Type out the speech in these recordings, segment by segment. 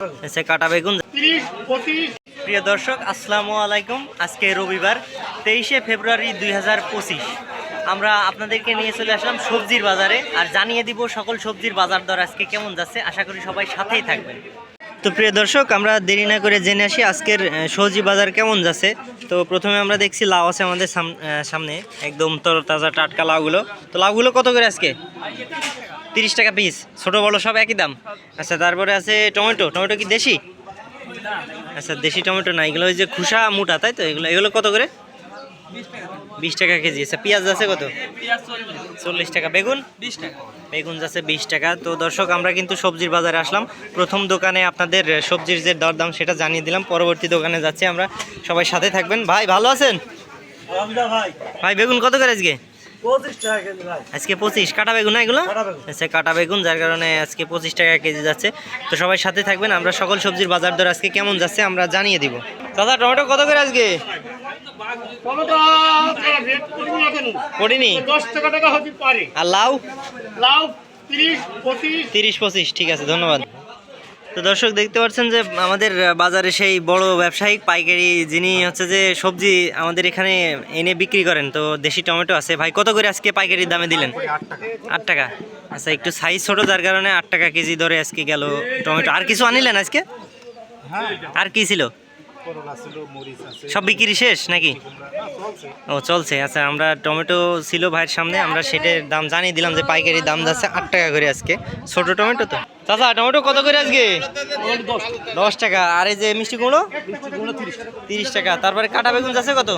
আচ্ছা কাটা বেগুন। প্রিয় দর্শক আসসালামু আলাইকুম। আজকে রবিবার তেইশে ফেব্রুয়ারি দুই আমরা আপনাদেরকে নিয়ে চলে আসলাম সবজির বাজারে আর জানিয়ে দিব সকল সবজির বাজার দর আজকে কেমন যাচ্ছে। আশা করি সবাই সাথেই থাকবেন। তো প্রিয় দর্শক আমরা দেরি না করে জেনে আসি আজকের সবজি বাজার কেমন যাচ্ছে। তো প্রথমে আমরা দেখছি লাউ আছে আমাদের সাম- সামনে একদম তরতাজা টাটকা লাউগুলো। তো লাউগুলো কত করে আজকে? তিরিশ টাকা পিস ছোট বড় সব একই দাম। আচ্ছা তারপরে আছে টমেটো টমেটো কি দেশি? আচ্ছা দেশি টমেটো না এগুলো ওই যে খুসা মোটা তাই তো? এগুলো এগুলো কত করে? বিশ টাকা কেজি আচ্ছা পেঁয়াজ আছে কত? চল্লিশ টাকা। বেগুন? বিশ টাকা বেগুন যাচ্ছে বিশ টাকা। তো দর্শক আমরা কিন্তু সবজির বাজারে আসলাম। প্রথম দোকানে আপনাদের সবজির যে দরদাম সেটা জানিয়ে দিলাম। পরবর্তী দোকানে যাচ্ছি আমরা। সবাই সাথে থাকবেন। ভাই ভালো আছেন? ভাই। ভাই বেগুন কত করে আজকে? আজকে পঁচিশ। কাটা বেগুন না এগুলো? কাটা বেগুন। আচ্ছা কাটা বেগুন যার কারণে আজকে পঁচিশ টাকা কেজি যাচ্ছে। তো সবাই সাথে থাকবেন আমরা সকল সবজির বাজার দর আজকে কেমন যাচ্ছে আমরা জানিয়ে দিব। দাদা টমেটো কত করে আজকে? করিনি আর লাউ? লাউ তিরিশ পঁচিশ ঠিক আছে ধন্যবাদ। তো দর্শক দেখতে পাচ্ছেন যে আমাদের বাজারে সেই বড় ব্যবসায়িক পাইকারি যিনি হচ্ছে যে সবজি আমাদের এখানে এনে বিক্রি করেন, তো দেশি টমেটো আছে। ভাই, কত করে আজকে পাইকারি দামে দিলেন? আট টাকা। আচ্ছা একটু সাইজ ছোট যার কারণে আট টাকা কেজি ধরে আজকে গেল টমেটো। আর কিছু আনিলেন আজকে? আর কি ছিল? সব বিক্রি শেষ নাকি? ও, চলছে। আচ্ছা আমরা টমেটো ছিল ভাইয়ের সামনে, আমরা সেটার দাম জানিয়ে দিলাম যে পাইকারি দাম যাচ্ছে আট টাকা করে আজকে। ছোট টমেটো তো? চাচা, টমেটো কত করে আজকে? দশ টাকা। আর এই যে মিষ্টি কুমড়ো? তিরিশ টাকা। তারপরে কাটা বেগুন যাচ্ছে কত?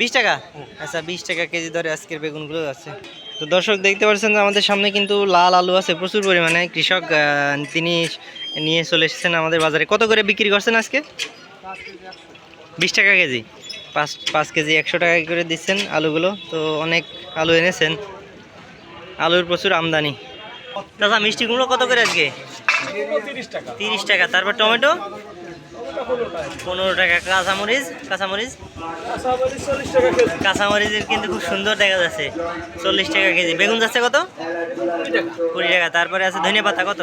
বিশ টাকা? আচ্ছা বিশ টাকা কেজি ধরে আজকের বেগুনগুলো আছে। তো দর্শক, দেখতে পাচ্ছেন আমাদের সামনে কিন্তু লাল আলু আছে প্রচুর পরিমাণে। কৃষক তিনি নিয়ে চলে এসেছেন আমাদের বাজারে। কত করে বিক্রি করছেন আজকে? বিশ টাকা কেজি। পাঁচ পাঁচ কেজি একশো টাকা করে দিচ্ছেন আলুগুলো। তো অনেক আলু এনেছেন। আলুর প্রচুর আমদানি। দাদা মিষ্টি কুমড়ো কত করে আজকে? তিরিশ টাকা। তারপর টমেটো? পনেরো টাকা। কাঁচামরিচ? কাঁচামরিচ? চল্লিশ টাকা কেজি। কাঁচামরিচের কিন্তু খুব সুন্দর দেখা যাচ্ছে। চল্লিশ টাকা কেজি। বেগুন যাচ্ছে কত? কুড়ি টাকা। তারপরে আছে ধনিয়া পাতা কত?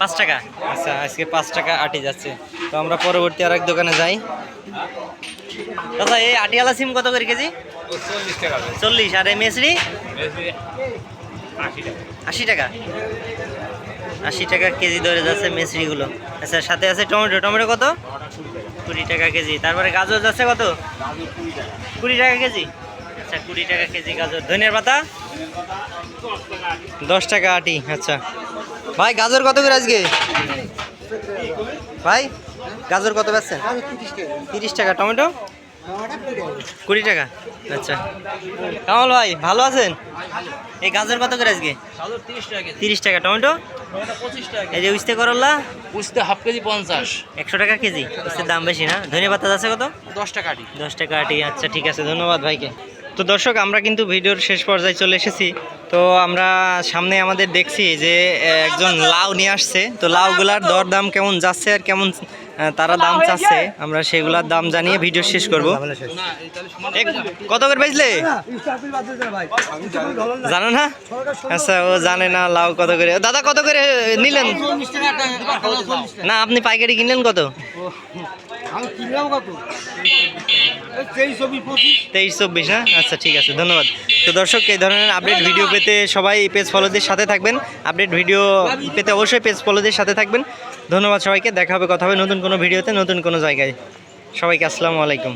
পাঁচ টাকা আচ্ছা আজকে পাঁচ টাকা আটি যাচ্ছে। তো আমরা পরবর্তী আরেক দোকানে যাই। দাদা এই আটিয়ালা সিম কত করে কেজি? চল্লিশ টাকা চল্লিশ। আর এই মেসরি। আশি টাকা। আশি টাকা? কেজি ধরে যাচ্ছে মেসরিগুলো। আচ্ছা সাথে আছে টমেটো। টমেটো কত? কুড়ি টাকা কেজি। তারপরে গাজর যাচ্ছে কত? কুড়ি টাকা কেজি। আচ্ছা কুড়ি টাকা কেজি গাজর। ধনিয়ার পাতা? দশ টাকা আটি। আচ্ছা। ভাই, গাজর কত করে আজকে? ভাই, গাজর কত বেচছেন? তিরিশ টাকা। টমেটো? কুড়ি টাকা? আচ্ছা। কামাল ভাই ভালো আছেন? এই গাজর কত করে আজকে? তিরিশ টাকা টমেটো? এই যে উস্তে করল্লা বুঝতে হাফ কেজি পঞ্চাশ। একশো টাকা কেজি? উস্তের দাম বেশি না? ধনিয়া পাতা আছে কত? দশ টাকা আটি। দশ টাকা আটি। আচ্ছা ঠিক আছে। ধন্যবাদ ভাইকে। তো দর্শক আমরা কিন্তু ভিডিওর শেষ পর্যায়ে চলে এসেছি। তো আমরা সামনে আমাদের দেখছি যে একজন লাউ নিয়ে আসছে। তো লাউগুলার দর দাম কেমন যাচ্ছে আর কেমন তারা দাম চাচ্ছে। আমরা সেগুলার দাম জানিয়ে ভিডিও শেষ করব। কত করে বেচলে? জানো না? আচ্ছা ও জানে না লাউ কত করে। দাদা কত করে নিলেন? না আপনি পাইকারি কিনলেন কত? তেইশ চব্বিশ না আচ্ছা ঠিক আছে, ধন্যবাদ। তো দর্শক, এই ধরনের আপডেট ভিডিও পেতে সবাই পেজ ফলোদের সাথে থাকবেন। আপডেট ভিডিও পেতে অবশ্যই পেজ ফলোদের সাথে থাকবেন। ধন্যবাদ সবাইকে, দেখা হবে, কথা হবে নতুন কোনো ভিডিওতে নতুন কোনো জায়গায়। সবাইকে আসসালামু আলাইকুম।